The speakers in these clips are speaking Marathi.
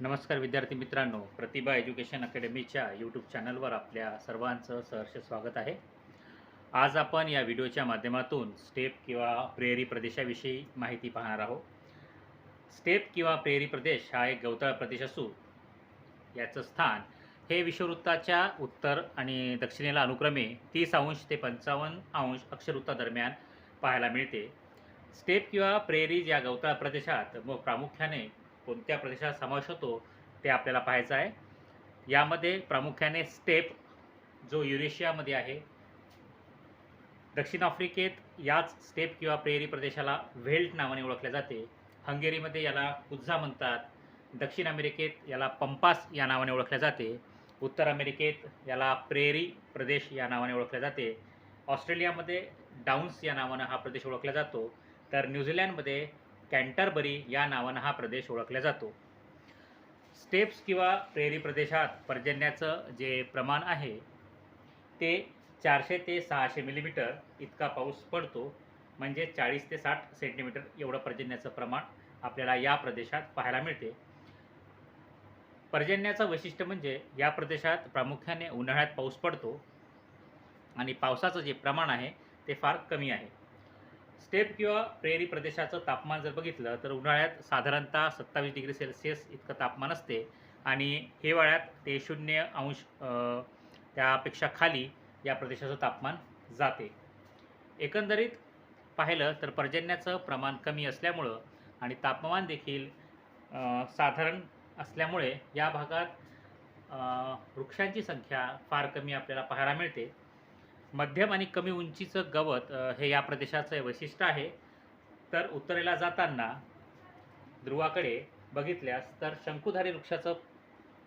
नमस्कार विद्यार्थी मित्रांनो प्रतिभा एज्युकेशन अकॅडमीच्या यूट्यूब चॅनलवर आपल्या सर्वांचं सहर्ष स्वागत आहे. आज आपण या व्हिडिओच्या माध्यमातून स्टेप किंवा प्रेरी प्रदेशाविषयी माहिती पाहणार आहोत. स्टेप किंवा प्रेरी प्रदेश हा एक गवताळ प्रदेश असून याचं स्थान हे विषुववृत्ताच्या उत्तर आणि दक्षिणेला अनुक्रमे तीस अंश ते पंचावन्न अंश अक्षरवृत्तादरम्यान पाहायला मिळते. स्टेप किंवा प्रेरीज या गवताळ प्रदेशात मग प्रामुख्याने कोणत्या प्रदेशात समावेश होतो ते आपल्याला पाहायचं आहे. यामध्ये प्रामुख्याने स्टेप जो युरेशियामध्ये आहे दक्षिण आफ्रिकेत याच स्टेप किंवा प्रेरी प्रदेशाला व्हेल्ट नावाने ओळखले जाते. हंगेरीमध्ये याला कुझा म्हणतात. दक्षिण अमेरिकेत याला पंपास या नावाने ओळखले जाते. उत्तर अमेरिकेत याला प्रेरी प्रदेश या नावाने ओळखले जाते. ऑस्ट्रेलियामध्ये डाऊन्स या नावानं हा प्रदेश ओळखला जातो. तर न्यूझीलँडमध्ये कॅन्टरबरी या नावानं हा प्रदेश ओळखला जातो. स्टेप्स किंवा प्रेरी प्रदेशात पर्जन्याचं जे प्रमाण आहे ते चारशे ते सहाशे मिलीमीटर इतका पाऊस पडतो. म्हणजे चाळीस ते साठ सेंटीमीटर एवढं पर्जन्याचं प्रमाण आपल्याला या प्रदेशात पाहायला मिळते. पर्जन्याचं वैशिष्ट्य म्हणजे या प्रदेशात प्रामुख्याने उन्हाळ्यात पाऊस पडतो आणि पावसाचं जे प्रमाण आहे ते फार कमी आहे. स्टेप किंवा प्रेरी प्रदेशाचं तापमान जर बघितलं तर उन्हाळ्यात साधारणतः सत्तावीस डिग्री सेल्सिअस इतकं तापमान असते. आणि हिवाळ्यात ते शून्य अंश त्यापेक्षा खाली या प्रदेशाचं तापमान जाते. एकंदरीत पाहिलं तर पर्जन्याचं प्रमाण कमी असल्यामुळं आणि तापमान देखील साधारण असल्यामुळे या भागात वृक्षांची संख्या फार कमी आपल्याला पाहायला मिळते. मध्यम आणि कमी उंचीचं गवत हे या प्रदेशाचं वैशिष्ट्य आहे. तर उत्तरेला जाताना ध्रुवाकडे बघितल्यास तर शंकुधारी वृक्षाचं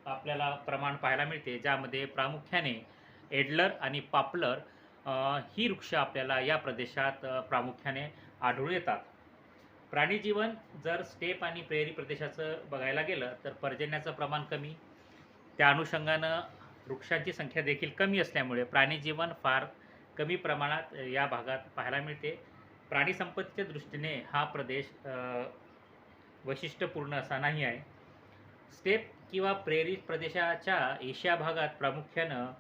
आपल्याला प्रमाण पाहायला मिळते ज्यामध्ये प्रामुख्याने एडलर आणि पापलर ही वृक्ष आपल्याला या प्रदेशात प्रामुख्याने आढळून येतात. प्राणीजीवन जर स्टेप आणि प्रेरी प्रदेशाचं बघायला गेलं तर पर्जन्याचं प्रमाण कमी त्या अनुषंगानं वृक्षांची संख्या देखील कमी असल्यामुळे प्राणीजीवन फार कमी प्रमाणात या भागात पाहायला मिळते. प्राणीसंपत्तीच्या दृष्टीने हा प्रदेश वैशिष्ट्यपूर्ण असा नाही आहे. स्टेप किंवा प्रेरी प्रदेशाच्या एशिया भागात प्रामुख्यानं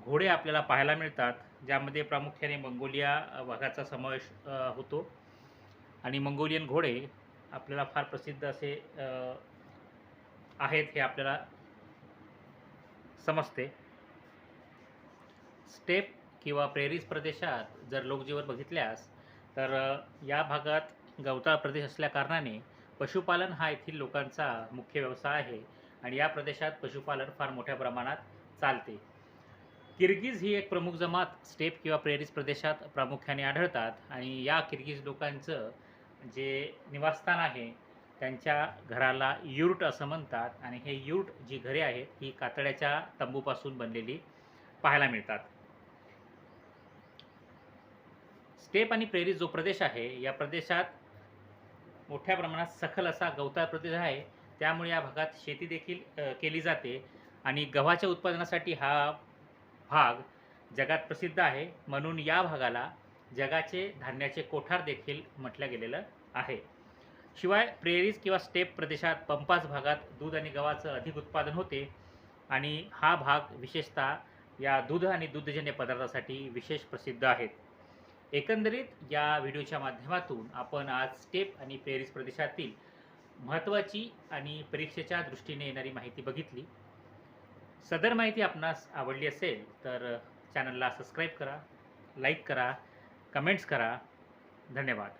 घोडे आपल्याला पाहायला मिळतात ज्यामध्ये प्रामुख्याने मंगोलिया भागाचा समावेश होतो. आणि मंगोलियन घोडे आपल्याला फार प्रसिद्ध असे आहेत हे आपल्याला समजते. स्टेप किंवा प्रेरीज प्रदेशात जर लोकजीवन बघितल्यास तर या भागात गवताळ प्रदेश असल्या कारणाने पशुपालन हा येथील लोकांचा मुख्य व्यवसाय आहे आणि या प्रदेशात पशुपालन फार मोठ्या प्रमाणात चालते. किर्गिज ही एक प्रमुख जमात स्टेप किंवा प्रेरीज प्रदेशात प्रामुख्याने आढळतात आणि या किर्गिज लोकांचं जे निवासस्थान आहे त्यांच्या घराला युर्ट असं म्हणतात आणि हे युर्ट जी घरे आहेत ही कातड्याच्या तंबूपासून बनलेली पाहायला मिळतात. स्टेप आणि प्रेरी जो प्रदेश आहे या प्रदेशात मोठ्या प्रमाणात सखल असा गवताळ प्रदेश आहे. त्यामुळे या भागात शेती देखील केली जाते. आणि गव्हाच्या उत्पादनासाठी हा भाग जगात प्रसिद्ध आहे. म्हणून या भागाला जगाचे धान्याचे कोठार देखील म्हटलं गेलेलं आहे. शिवाय प्रेरीज किंवा स्टेप प्रदेशात पंपास भागात दूध आणि गव्हाचं अधिक उत्पादन होते. आणि हा भाग विशेषतः या दूध आणि दुग्धजन्य पदार्थासाठी विशेष प्रसिद्ध आहेत. एकंदरीत या व्हिडिओच्या माध्यमातून आपण आज स्टेप आणि पेरिस प्रदेशातील महत्त्वाची आणि परीक्षेच्या दृष्टीने येणारी माहिती बघितली. सदर माहिती आपणास आवडली असेल तर चॅनलला सबस्क्राईब करा लाईक करा कमेंट्स करा. धन्यवाद.